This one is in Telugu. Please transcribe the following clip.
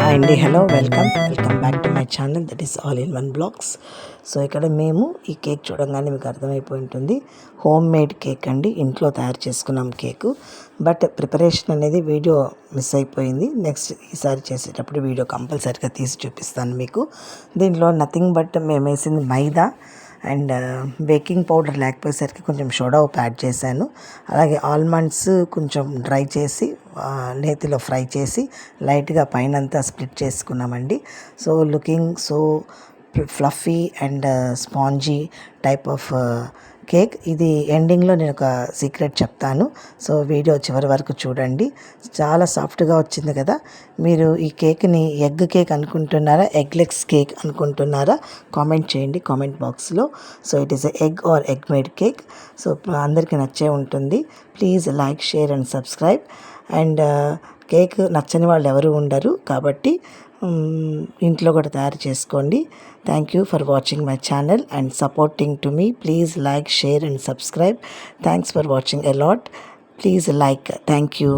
హాయ్ అండి hello welcome welcome back to my channel that is all in one blogs so ఇక్కడ మేము ఈ కేక్ చూడంగానే మీకు అర్థమైపోయి ఉంటుంది హోమ్ మేడ్ కేక్ అండి. ఇంట్లో తయారు చేసుకున్నాం కేకు. బట్ ప్రిపరేషన్ అనేది వీడియో మిస్ అయిపోయింది. నెక్స్ట్ ఈసారి చేసేటప్పుడు వీడియో కంపల్సరీగా తీసి చూపిస్తాను మీకు. దీంట్లో నథింగ్ బట్ మేము వేసింది మైదా. అండ్ uh, బేకింగ్ పౌడర్ లేకపోయేసరికి కొంచెం సోడా ఉప్పు యాడ్ చేశాను. అలాగే ఆల్మండ్స్ కొంచెం డ్రై చేసి uh, నేతిలో ఫ్రై చేసి లైట్గా పైన అంతా స్ప్లిట్ చేసుకున్నామండి. So looking so fluffy and uh, spongy type of cake. ఇది ఎండింగ్లో నేను ఒక సీక్రెట్ చెప్తాను. సో వీడియో చివరి వరకు చూడండి. చాలా సాఫ్ట్గా వచ్చింది కదా. మీరు ఈ కేక్ని ఎగ్ కేక్ అనుకుంటున్నారా ఎగ్లెక్స్ కేక్ అనుకుంటున్నారా కామెంట్ చేయండి కామెంట్ బాక్స్లో. So it is egg or egg made cake. So అందరికీ నచ్చే ఉంటుంది. Please like share and subscribe. And cake నచ్చని వాళ్ళు ఎవరు ఉండరు కాబట్టి ఇంట్లో కూడా తయారు చేసుకోండి. Thank you for watching my channel and supporting to me please like share and subscribe thanks for watching a lot lot please like thank you